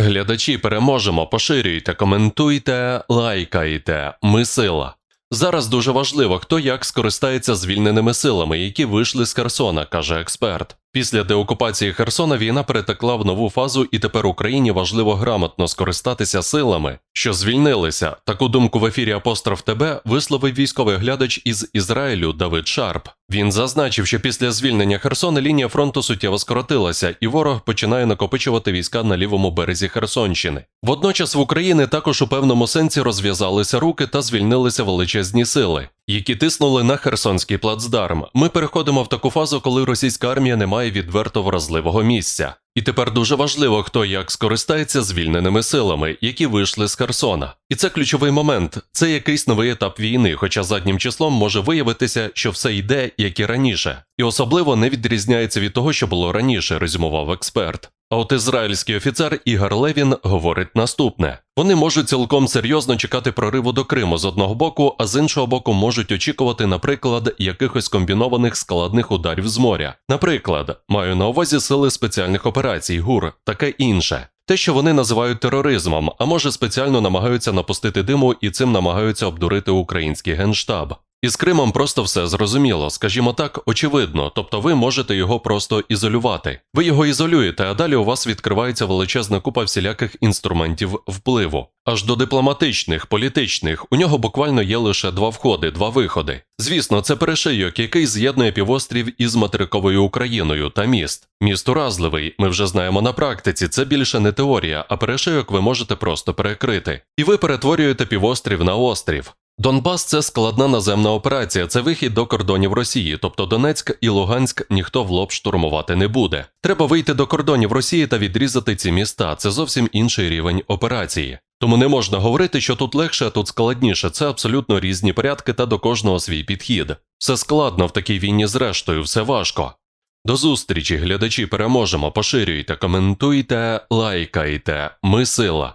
Глядачі переможемо, поширюйте, коментуйте, лайкайте. Ми сила. Зараз дуже важливо, хто як скористається звільненими силами, які вийшли з Херсона, каже експерт. Після деокупації Херсона війна перетекла в нову фазу, і тепер Україні важливо грамотно скористатися силами, що звільнилися. Таку думку в ефірі Апостроф ТБ висловив військовий глядач із Ізраїлю Давид Шарп. Він зазначив, що після звільнення Херсона лінія фронту суттєво скоротилася, і ворог починає накопичувати війська на лівому березі Херсонщини. Водночас в Україні також у певному сенсі розв'язалися руки та звільнилися величезні сили, які тиснули на Херсонський плацдарм. Ми переходимо в таку фазу, коли російська армія не має відверто вразливого місця. І тепер дуже важливо, хто як скористається звільненими силами, які вийшли з Херсона. І це ключовий момент. Це якийсь новий етап війни, хоча заднім числом може виявитися, що все йде, як і раніше, і особливо не відрізняється від того, що було раніше, резюмував експерт. А от ізраїльський офіцер Ігор Левін говорить наступне: вони можуть цілком серйозно чекати прориву до Криму з одного боку, а з іншого боку, можуть очікувати, наприклад, якихось комбінованих складних ударів з моря. Наприклад, маю на увазі сили спеціальних операцій, ГУР, таке інше. Те, що вони називають тероризмом, а може спеціально намагаються напустити диму і цим намагаються обдурити український генштаб. Із Кримом просто все зрозуміло, скажімо так, очевидно, тобто ви можете його просто ізолювати. Ви його ізолюєте, а далі у вас відкривається величезна купа всіляких інструментів впливу. Аж до дипломатичних, політичних, у нього буквально є лише два входи, два виходи. Звісно, це перешийок, який з'єднує півострів із материковою Україною та міст. Міст уразливий, ми вже знаємо на практиці, це більше не теорія, а перешийок ви можете просто перекрити. І ви перетворюєте півострів на острів. Донбас це складна наземна операція, це вихід до кордонів Росії, тобто Донецьк і Луганськ ніхто в лоб штурмувати не буде. Треба вийти до кордонів Росії та відрізати ці міста. Це зовсім інший рівень операції. Тому не можна говорити, що тут легше, а тут складніше. Це абсолютно різні порядки та до кожного свій підхід. Все складно в такій війні, зрештою, все важко. До зустрічі, глядачі, переможемо. Поширюйте, коментуйте, лайкайте. Ми сила.